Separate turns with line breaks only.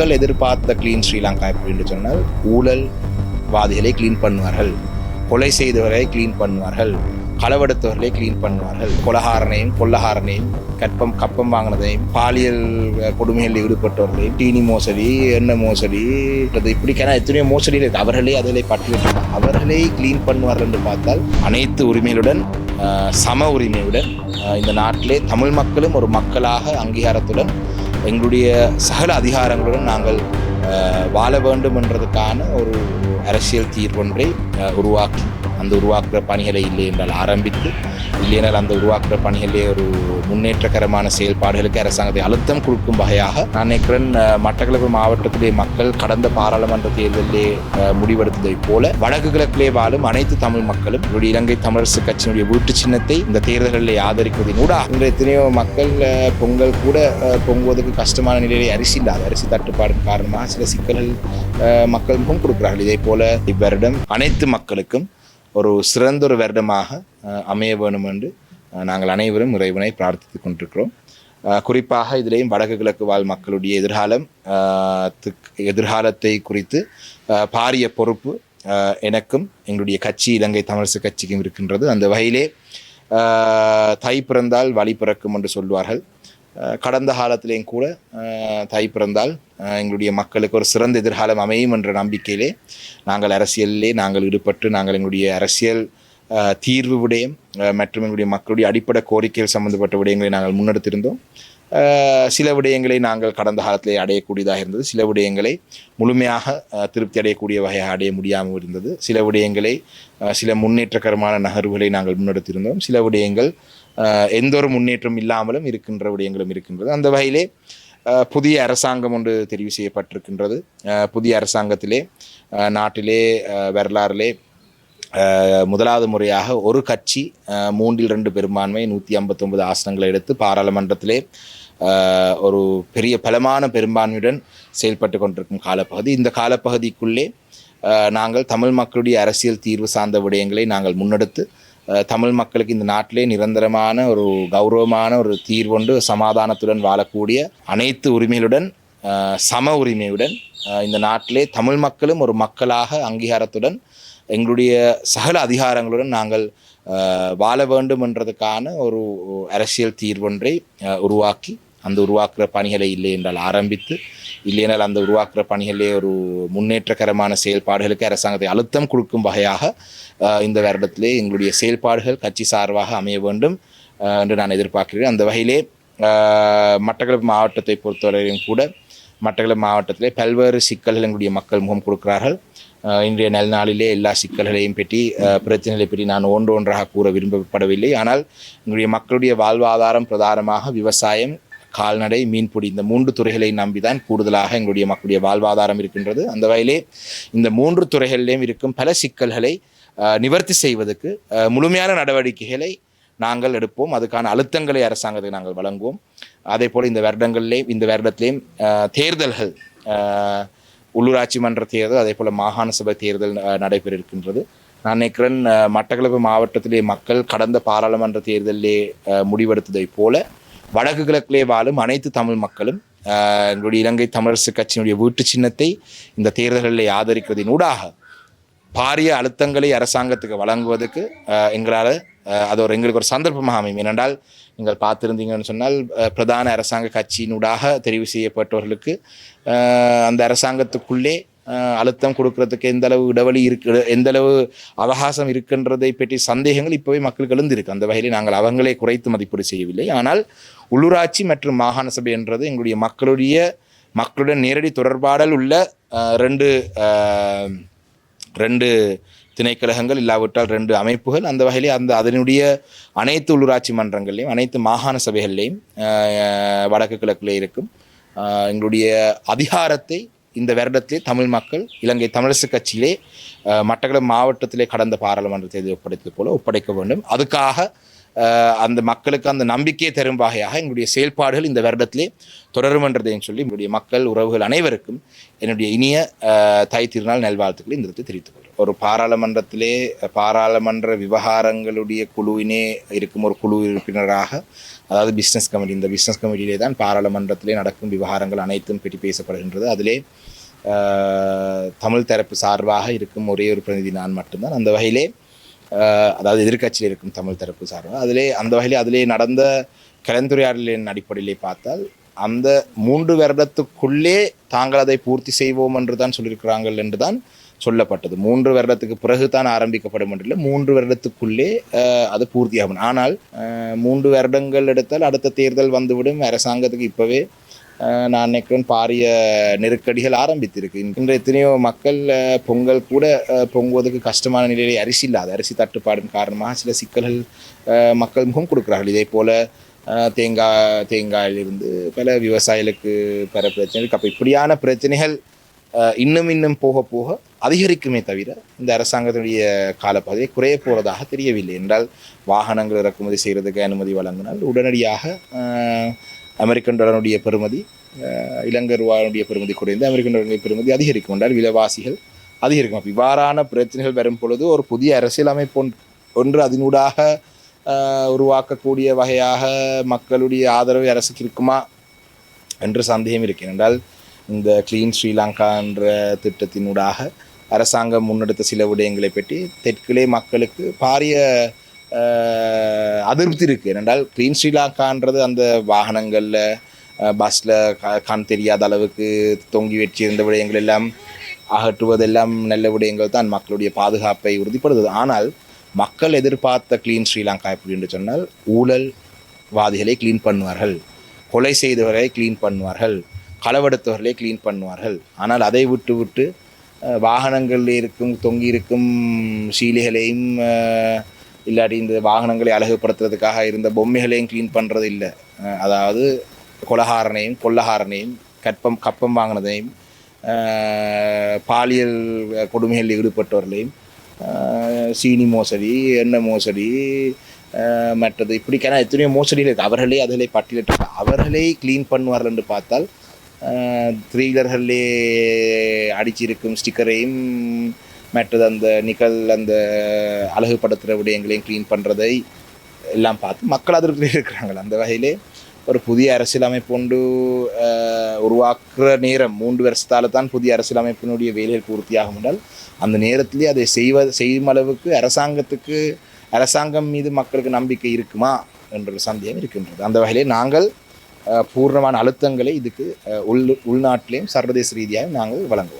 மக்கள் எதிர்பார்த்த க்ளீன் ஸ்ரீலங்கா அப்படின்னு சொன்னால் ஊழல் வாதிகளை க்ளீன் பண்ணுவார்கள் கொலை செய்தவரை க்ளீன் பண்ணுவார்கள் களவெடுத்தவர்களை க்ளீன் பண்ணுவார்கள் கொலகாரனையும் கொள்ளகாரனையும் கற்பம் கப்பம் வாங்கினதையும் பாலியல் கொடுமைகளில் ஈடுபட்டவர்களையும் டீனி மோசடி எண்ணெய் மோசடி அது இப்படிக்கான எத்தனையோ மோசடிகள் இருக்கு. அவர்களே அதில் பட்டியலிட்டு அவர்களே க்ளீன் பண்ணுவார்கள் என்று பார்த்தால் அனைத்து உரிமைகளுடன் சம உரிமையுடன் இந்த நாட்டிலே தமிழ் மக்களும் ஒரு மக்களாக அங்கீகாரத்துடன் எங்களுடைய சகல அதிகாரங்களுடன் நாங்கள் வாழ வேண்டும் என்றதுக்கான ஒரு அரசியல் தீர்வொன்றை உருவாக்கி அந்த உருவாக்குற பணிகளை இல்லை என்றால் ஆரம்பித்து இல்லையென்றால் அந்த உருவாக்குற பணிகளிலே ஒரு முன்னேற்றகரமான செயல்பாடுகளுக்கு அரசாங்கத்தை அழுத்தம் கொடுக்கும் வகையாக நான் நினைக்கிறேன் மட்டக்களப்பு மாவட்டத்திலே மக்கள் கடந்த பாராளுமன்ற தேர்தலிலே முடிவெடுத்ததைப் போல வடக்கு கிழக்கிலே வாழும் அனைத்து தமிழ் மக்களும் இலங்கை தமிழரசு கட்சியினுடைய வீட்டு சின்னத்தை இந்த தேர்தல்களில் ஆதரிப்பதின் கூட இன்றைய எத்தனையோ மக்கள் பொங்கல் கூட பொங்குவதற்கு கஷ்டமான நிலையிலே அரிசி இல்லாத அரிசி தட்டுப்பாடு காரணமாக சில சிக்கல்கள் மக்கள் முகம் கொடுக்கிறார்கள். இதே போல இவ்வருடம் அனைத்து மக்களுக்கும் ஒரு சிறந்த ஒரு வருடமாக அமைய வேணும் என்று நாங்கள் அனைவரும் இறைவனை பிரார்த்தித்துக் கொண்டிருக்கிறோம். குறிப்பாக இதிலேயும் வடக்கு கிழக்கு வாழ் மக்களுடைய எதிர்காலம் துக்- எதிர்காலத்தை குறித்து பாரிய பொறுப்பு எனக்கும் எங்களுடைய கட்சி இலங்கை தமிழரசு கட்சிக்கும் இருக்கின்றது. அந்த வகையிலே தை பிறந்தால் வழி பிறக்கும் என்று சொல்வார்கள். கடந்த காலத்திலேயும் கூட தை பிறந்தால் எங்களுடைய மக்களுக்கு ஒரு சிறந்த எதிர்காலம் அமையும் என்ற நம்பிக்கையிலே நாங்கள் அரசியலிலே நாங்கள் ஈடுபட்டு நாங்கள் எங்களுடைய அரசியல் தீர்வு விடயம் மற்றும் எங்களுடைய மக்களுடைய அடிப்படை கோரிக்கைகள் சம்பந்தப்பட்ட விடயங்களை நாங்கள் முன்னெடுத்திருந்தோம். சில விடயங்களை நாங்கள் கடந்த காலத்திலே அடையக்கூடியதாக இருந்தது. சில விடயங்களை முழுமையாக திருப்தி அடையக்கூடிய வகையாக அடைய முடியாமல் இருந்தது. சில விடயங்களை சில முன்னேற்றகரமான நகர்வுகளை நாங்கள் முன்னெடுத்திருந்தோம். சில விடயங்கள் எந்த ஒரு முன்னேற்றம் இல்லாமலும் இருக்கின்ற விடயங்களும் இருக்கின்றது. அந்த வகையிலே புதிய அரசாங்கம் ஒன்று தெரிவு செய்யப்பட்டிருக்கின்றது. புதிய அரசாங்கத்திலே நாட்டிலே அஹ், வரலாறிலே முதலாவது முறையாக ஒரு கட்சி மூன்றில் ரெண்டு பெரும்பான்மை நூற்றி ஐம்பத்தொன்பது ஆசனங்களை எடுத்து பாராளுமன்றத்திலே ஒரு பெரிய பலமான பெரும்பான்மையுடன் செயல்பட்டு கொண்டிருக்கும் காலப்பகுதி. இந்த காலப்பகுதிக்குள்ளே நாங்கள் தமிழ் மக்களுடைய அரசியல் தீர்வு சார்ந்த விடயங்களை நாங்கள் முன்னெடுத்து தமிழ் மக்களுக்கு இந்த நாட்டிலே நிரந்தரமான ஒரு கௌரவமான ஒரு தீர்வொண்டு சமாதானத்துடன் வாழக்கூடிய அனைத்து உரிமைகளுடன் சம உரிமையுடன் இந்த நாட்டிலே தமிழ் மக்களும் ஒரு மக்களாக அங்கீகாரத்துடன் எங்களுடைய சகல அதிகாரங்களுடன் நாங்கள் வாழ வேண்டும் என்றதுக்கான ஒரு அரசியல் தீர்வொன்றை உருவாக்கி அந்த உருவாக்குற பணிகளை இல்லை என்றால் ஆரம்பித்து இல்லைனால் அந்த உருவாக்குற பணிகளிலே ஒரு முன்னேற்றகரமான செயல்பாடுகளுக்கு அரசாங்கத்தை அழுத்தம் கொடுக்கும் வகையாக இந்த வருடத்திலே எங்களுடைய செயல்பாடுகள் கட்சி சார்பாக அமைய வேண்டும் என்று நான் எதிர்பார்க்கிறேன். அந்த வகையிலே மட்டக்களப்பு மாவட்டத்தை பொறுத்தவரையும் கூட மட்டக்களப்பு மாவட்டத்திலே பல்வேறு சிக்கல்கள் எங்களுடைய மக்கள் முகம் கொடுக்கிறார்கள். இன்றைய நல் நாளிலே எல்லா சிக்கல்களையும் பற்றி பிரச்சனைகளை பற்றி நான் ஒன்று ஒன்றாக கூற விரும்பப்படவில்லை. ஆனால் எங்களுடைய மக்களுடைய வாழ்வாதாரம் பிரதானமாக விவசாயம் கால்நடை மீன்பிடி இந்த மூன்று துறைகளை நம்பிதான் கூடுதலாக எங்களுடைய மக்களுடைய வாழ்வாதாரம் இருக்கின்றது. அந்த வகையிலே இந்த மூன்று துறைகளிலேயும் இருக்கும் பல சிக்கல்களை நிவர்த்தி செய்வதற்கு முழுமையான நடவடிக்கைகளை நாங்கள் எடுப்போம். அதுக்கான அழுத்தங்களை அரசாங்கத்துக்கு நாங்கள் வழங்குவோம். அதே போல் இந்த வருடங்கள்லேயும் இந்த வருடத்திலேயும் தேர்தல்கள் உள்ளூராட்சி மன்ற தேர்தல் அதே போல் மாகாண சபை தேர்தல் நடைபெற இருக்கின்றது நான் நினைக்கிறேன் மட்டக்களப்பு மாவட்டத்திலே மக்கள் கடந்த பாராளுமன்ற தேர்தலிலே முடிவெடுத்ததை முடிவெடுத்ததைப் போல வடக்கு கிழக்கிலே வாழும் அனைத்து தமிழ் மக்களும் எங்களுடைய இலங்கை தமிழரசு கட்சியினுடைய வீட்டு சின்னத்தை இந்த தேர்தல்களில் ஆதரிக்கிறதின் ஊடாக பாரிய அழுத்தங்களை அரசாங்கத்துக்கு வழங்குவதற்கு எங்களால் அது ஒரு எங்களுக்கு ஒரு சந்தர்ப்பமாக அமையும். ஏனென்றால் நீங்கள் பார்த்துருந்தீங்கன்னு சொன்னால் பிரதான அரசாங்க கட்சியினூடாக தெரிவு செய்யப்பட்டவர்களுக்கு அந்த அரசாங்கத்துக்குள்ளே அழுத்தம் கொடுக்கறதுக்கு எந்த அளவு இடைவெளி இருக்கு எந்த அளவு அவகாசம் இருக்குன்றதை பற்றி சந்தேகங்கள் இப்போவே மக்களுக்கு எழுந்திருக்கு. அந்த வகையில் நாங்கள் அவங்களே குறைத்து மதிப்பீடு செய்யவில்லை. ஆனால் உள்ளூராட்சி மற்றும் மாகாண சபை என்றது எங்களுடைய மக்களுடைய மக்களுடன் நேரடி தொடர்பாடல் உள்ள ரெண்டு ரெண்டு திணைக்கழகங்கள் இல்லாவிட்டால் ரெண்டு அமைப்புகள். அந்த வகையிலே அந்த அதனுடைய அனைத்து உள்ளூராட்சி மன்றங்கள்லையும் அனைத்து மாகாண சபைகள்லையும் வடக்கு கிழக்கிலே இருக்கும். எங்களுடைய அதிகாரத்தை இந்த வருடத்திலே தமிழ் மக்கள் இலங்கை தமிழரசு கட்சியிலே மட்டக்களப்பு மாவட்டத்திலே கடந்த பாராளுமன்ற தேர்தலை ஒப்படைத்தது போல ஒப்படைக்க வேண்டும். அதுக்காக அந்த மக்களுக்கு அந்த நம்பிக்கையை தரும் வகையாக எங்களுடைய செயல்பாடுகள் இந்த வருடத்திலே தொடரும் என்றதையும் சொல்லி எங்களுடைய மக்கள் உறவுகள் அனைவருக்கும் என்னுடைய இனிய தை திருநாள் நல்வாழ்த்துக்களை இந்த இடத்தில் தெரிவித்துக் கொள்கிறேன். ஒரு பாராளுமன்றத்திலே பாராளுமன்ற விவகாரங்களுடைய குழுவினே இருக்கும் ஒரு குழு உறுப்பினராக அதாவது பிஸ்னஸ் கமிட்டி இந்த பிஸ்னஸ் கமிட்டியிலே தான் பாராளுமன்றத்திலே நடக்கும் விவகாரங்கள் அனைத்தும் பற்றி பேசப்படுகின்றது. அதிலே தமிழ் தரப்பு சார்பாக இருக்கும் ஒரே ஒரு பிரதிநிதி நான் மட்டும்தான். அந்த வகையிலே அதாவது எதிர்கட்சியில் இருக்கும் தமிழ் தரப்பு சார்பாக அதிலே அந்த வகையில் அதிலே நடந்த கலந்துரையாடலின் அடிப்படையிலே பார்த்தால் அந்த மூன்று வருடத்துக்குள்ளே தாங்கள் அதை பூர்த்தி செய்வோம் என்று தான் சொல்லியிருக்கிறார்கள் என்று தான் சொல்லப்பட்டது. மூன்று வருடத்துக்கு பிறகு தான் ஆரம்பிக்கப்படும் என்றில்லை மூன்று வருடத்துக்குள்ளே அது பூர்த்தியாகும். ஆனால் மூன்று வருடங்கள் எடுத்தால் அடுத்த தேர்தல் வந்துவிடும். அரசாங்கத்துக்கு இப்போவே நான் நினைக்கிறேன் பாரிய நெருக்கடிகள் ஆரம்பித்திருக்கு. இன்று எத்தனையோ மக்கள் பொங்கல் கூட பொங்குவதற்கு கஷ்டமான நிலையிலே அரிசி இல்லாத அரிசி தட்டுப்பாடின் காரணமாக சில சிக்கல்கள் மக்கள் முகம் கொடுக்குறார்கள். இதே போல் தேங்காய் தேங்காயிலிருந்து பல விவசாயிகளுக்கு பல பிரச்சனைகள் அப்போ இப்படியான பிரச்சனைகள் இன்னும் இன்னும் போக போக அதிகரிக்குமே தவிர இந்த அரசாங்கத்தினுடைய காலப்பகுதியை குறைய போகிறதாக தெரியவில்லை. என்றால் வாகனங்கள் இறக்குமதி செய்கிறதுக்கு அனுமதி வழங்கினால் உடனடியாக அமெரிக்கன் டாலருடைய பெறுமதி இலங்கை ரூபாயுடைய பெறுமதி குறைந்து அமெரிக்கன் டாலருடைய பெறுமதி அதிகரிக்கும் என்றால் விலைவாசிகள் அதிகரிக்கும். அப்போ இவ்வாறான பிரச்சனைகள் வரும் பொழுது ஒரு புதிய அரசியலமைப்பு ஒன்று அதனூடாக உருவாக்கக்கூடிய வகையாக மக்களுடைய ஆதரவு அரசுக்கு இருக்குமா என்று சந்தேகம் இருக்கிறேன் என்றால் இந்த க்ளீன் ஸ்ரீலங்கா என்ற திட்டத்தினூடாக அரசாங்கம் முன்னெடுத்த சில விடயங்களை பற்றி தெற்கிலே மக்களுக்கு பாரிய அதிருப்தி இருக்குது என்னென்றால் க்ளீன் ஸ்ரீலாங்கான்றது அந்த வாகனங்களில் பஸ்ஸில் கண் தெரியாத அளவுக்கு தொங்கி வச்சிருந்த விடயங்கள் எல்லாம் அகற்றுவதெல்லாம் நல்ல விடயங்கள் தான் மக்களுடைய பாதுகாப்பை உறுதிப்படுத்துது. ஆனால் மக்கள் எதிர்பார்த்த க்ளீன் ஸ்ரீலங்கா எப்படி என்று சொன்னால் ஊழல்வாதிகளை க்ளீன் பண்ணுவார்கள். கொலை செய்தவர்களை க்ளீன் பண்ணுவார்கள். களவெடுத்தவர்களை க்ளீன் பண்ணுவார்கள். ஆனால் அதை விட்டு விட்டு வாகனங்களில் இருக்கும் தொங்கி இருக்கும் சீலைகளையும் இல்லாட்டி இந்த வாகனங்களை அழகுபடுத்துறதுக்காக இருந்த பொம்மைகளையும் க்ளீன் பண்ணுறது இல்லை. அதாவது கொலகாரனையும் கொள்ளகாரனையும் கற்பம் கப்பம் வாங்கினதையும் பாலியல் கொடுமைகளில் ஈடுபட்டவர்களையும் சீனி மோசடி எண்ணெய் மோசடி மற்றது இப்படிக்கான எத்தனையோ மோசடிகள் இருக்குது அவர்களே அதிலே பட்டியலிட்டு அவர்களே க்ளீன் பண்ணுவார்கள் என்று பார்த்தால் த்ரீலர்களே அடிச்சிருக்கும் ஸ்டிக்கரையும் மற்றது அந்த நிக்கல் அந்த அழகுபடுத்துகிற விடயங்களையும் க்ளீன் பண்ணுறதை எல்லாம் பார்த்து மக்கள் அதிருப்தியில் இருக்கிறாங்க. அந்த வகையிலே ஒரு புதிய அரசியலமைப்பு ஒன்று உருவாக்குற நேரம் மூன்று வருஷத்தால் தான் புதிய அரசியலமைப்பினுடைய வேலைகள் பூர்த்தியாகும் என்றால் அந்த நேரத்திலே அதை செய்வ செய்யும் அளவுக்கு அரசாங்கத்துக்கு அரசாங்கம் மீது மக்களுக்கு நம்பிக்கை இருக்குமா என்ற ஒரு சந்தேகம் இருக்கின்றது. அந்த வகையிலே நாங்கள் பூர்ணமான அழுத்தங்களை இதுக்கு உள் உள்நாட்டிலேயும் சர்வதேச ரீதியாகவும் நாங்கள் வழங்குவோம்.